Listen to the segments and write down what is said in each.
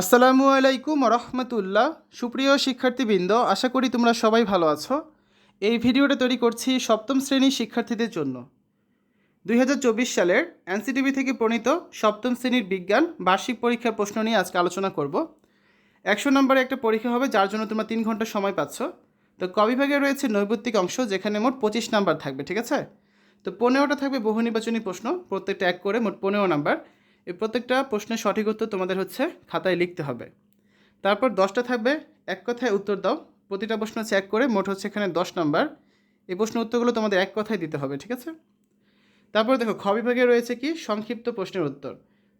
আসসালামু আলাইকুম রহমতুল্লাহ সুপ্রিয় শিক্ষার্থীবৃন্দ, আশা করি তোমরা সবাই ভালো আছো। এই ভিডিওটা তৈরি করছি সপ্তম শ্রেণির শিক্ষার্থীদের জন্য। দুই হাজার চব্বিশ সালের এনসিটিভি থেকে প্রণীত সপ্তম শ্রেণির বিজ্ঞান বার্ষিক পরীক্ষার প্রশ্ন নিয়ে আজকে আলোচনা করব। একশো নম্বরে একটা পরীক্ষা হবে, যার জন্য তোমরা তিন ঘণ্টা সময় পাচ্ছ। তো কবিভাগে রয়েছে নৈবত্তিক অংশ, যেখানে মোট পঁচিশ নাম্বার থাকবে, ঠিক আছে? তো পনেরোটা থাকবে বহু নির্বাচনী প্রশ্ন, প্রত্যেকটা এক করে মোট পনেরো নাম্বার। এই প্রত্যেকটা প্রশ্নের সঠিক উত্তর তোমাদের হচ্ছে খাতায় লিখতে হবে। তারপর দশটা থাকবে, এক কথায় উত্তর দাও। প্রতিটা প্রশ্ন হচ্ছে এক করে, মোট হচ্ছে এখানে দশ নাম্বার। এই প্রশ্নের উত্তরগুলো তোমাদের এক কথায় দিতে হবে, ঠিক আছে? তারপর দেখো, খ বিভাগে রয়েছে কি? সংক্ষিপ্ত প্রশ্নের উত্তর।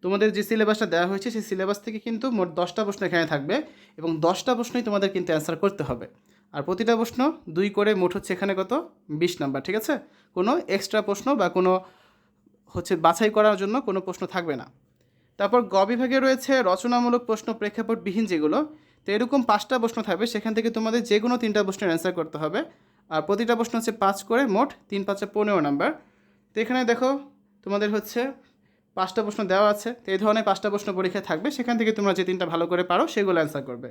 তোমাদের যে সিলেবাসটা দেওয়া হয়েছে, সেই সিলেবাস থেকে কিন্তু মোট দশটা প্রশ্ন এখানে থাকবে এবং দশটা প্রশ্নই তোমাদের কিন্তু অ্যান্সার করতে হবে। আর প্রতিটা প্রশ্ন দুই করে, মোট হচ্ছে এখানে কত? বিশ নাম্বার, ঠিক আছে? কোনো এক্সট্রা প্রশ্ন বা কোনো হচ্ছে বাছাই করার জন্য কোনো প্রশ্ন থাকবে না। তারপর গ বিভাগে রয়েছে রচনামূলক প্রশ্ন প্রেক্ষাপটবিহীন যেগুলো। তো এরকম পাঁচটা প্রশ্ন থাকবে, সেখান থেকে তোমাদের যে কোনো তিনটা প্রশ্নের অ্যান্সার করতে হবে। আর প্রতিটা প্রশ্ন হচ্ছে পাঁচ করে, মোট তিন পাঁচে পনেরো নাম্বার তো এখানে দেখো তোমাদের হচ্ছে পাঁচটা প্রশ্ন দেওয়া আছে। তো এই ধরনের পাঁচটা প্রশ্ন পরীক্ষা থাকবে, সেখান থেকে তোমরা যে তিনটা ভালো করে পারো সেগুলো অ্যান্সার করবে।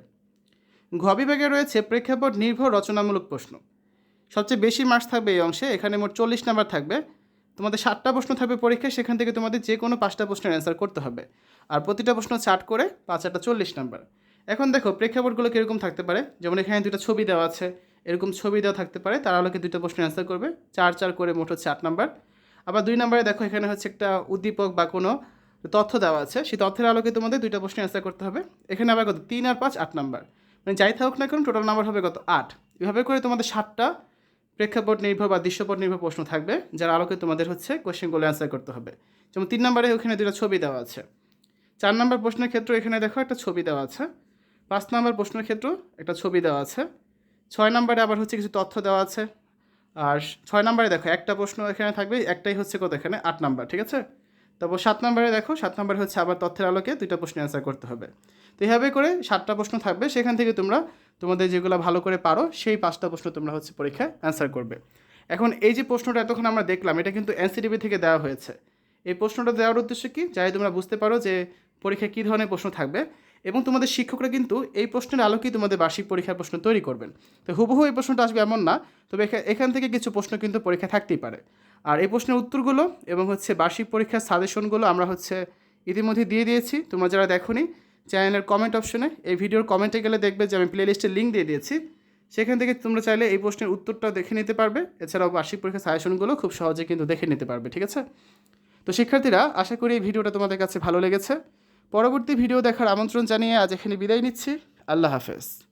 ঘ বিভাগে রয়েছে প্রেক্ষাপট নির্ভর রচনামূলক প্রশ্ন। সবচেয়ে বেশি মার্কস থাকবে এই অংশে, এখানে মোট চল্লিশ নাম্বার থাকবে। তোমাদের সাতটা প্রশ্ন থাকবে পরীক্ষায়, সেখান থেকে তোমাদের যে কোনো পাঁচটা প্রশ্নের অ্যান্সার করতে হবে। আর প্রতিটা প্রশ্ন চাট করে পাঁচ আটটা চল্লিশ নাম্বার এখন দেখো, প্রেক্ষাপটগুলো কীরকম থাকতে পারে? যেমন এখানে দুটো ছবি দেওয়া আছে, এরকম ছবি দেওয়া থাকতে পারে, তার আলোকে দুটো প্রশ্নের অ্যান্সার করবে, চার চার করে মোট হচ্ছে আট নাম্বার আবার দুই নাম্বারে দেখো, এখানে হচ্ছে একটা উদ্দীপক বা কোনো তথ্য দেওয়া আছে, সেই তথ্যের আলোকে তোমাদের দুইটা প্রশ্নের অ্যান্সার করতে হবে। এখানে আবার কত? তিন আর পাঁচ, আট নাম্বার মানে যাই থাকুক না কেন টোটাল নাম্বার হবে কত? আট। এভাবে করে তোমাদের সাতটা প্রেক্ষাপট নির্ভর বা দৃশ্যপট নির্ভর প্রশ্ন থাকবে, যার আলোকে তোমাদের হচ্ছে কোয়েশ্চেনগুলো অ্যান্সার করতে হবে। যেমন তিন নম্বরে ওখানে দুটো ছবি দেওয়া আছে। চার নম্বর প্রশ্নের ক্ষেত্রে এখানে দেখো একটা ছবি দেওয়া আছে। পাঁচ নম্বর প্রশ্নের ক্ষেত্রেও একটা ছবি দেওয়া আছে। ছয় নম্বরে আবার হচ্ছে কিছু তথ্য দেওয়া আছে। আর ছয় নম্বরে দেখো একটা প্রশ্ন এখানে থাকবে, একটাই হচ্ছে কত এখানে? আট নাম্বার, ঠিক আছে? তারপর সাত নম্বরে দেখো, সাত নম্বরে হচ্ছে আবার তথ্যের আলোকে দুইটা প্রশ্ন অ্যান্সার করতে হবে। তো এইভাবে করে সাতটা প্রশ্ন থাকবে, সেখান থেকে তোমরা তোমাদের যেগুলো ভালো করে পারো, সেই পাঁচটা প্রশ্ন তোমরা হচ্ছে পরীক্ষায় অ্যান্সার করবে। এখন এই যে প্রশ্নটা এতক্ষণ আমরা দেখলাম, এটা কিন্তু এনসিটিভি থেকে দেওয়া হয়েছে। এই প্রশ্নটা দেওয়ার উদ্দেশ্য কি? যাই তোমরা বুঝতে পারো যে পরীক্ষায় কী ধরনের প্রশ্ন থাকবে। এবং তোমাদের শিক্ষকরা কিন্তু এই প্রশ্নের আলোকেই তোমাদের বার্ষিক পরীক্ষার প্রশ্ন তৈরি করবেন। তো হুবহু এই প্রশ্নটা আসবে এমন না, তবে এখা- এখান থেকে কিছু প্রশ্ন কিন্তু পরীক্ষা থাকতেই পারে। আর এই প্রশ্নের উত্তরগুলো এবং হচ্ছে বার্ষিক পরীক্ষার সাজেশনগুলো আমরা হচ্ছে ইতিমধ্যে দিয়ে দিয়েছি। তোমরা যারা দেখোনি চ্যানেলের কমেন্ট অপশনে এই ভিডিওর কমেন্টে গেলে দেখবে যে আমি প্লেলিস্টের লিঙ্ক দিয়ে দিয়েছি। সেখান থেকে তোমরা চাইলে এই প্রশ্নের উত্তরটা দেখে নিতে পারবে। এছাড়াও বার্ষিক পরীক্ষার সাজেশনগুলো খুব সহজে কিন্তু দেখে নিতে পারবে, ঠিক আছে? তো শিক্ষার্থীরা, আশা করি এই ভিডিওটা তোমাদের কাছে ভালো লেগেছে। পরবর্তী ভিডিও দেখার আমন্ত্রণ জানিয়ে আজ এখানে বিদায় নিচ্ছি। আল্লাহ হাফেজ।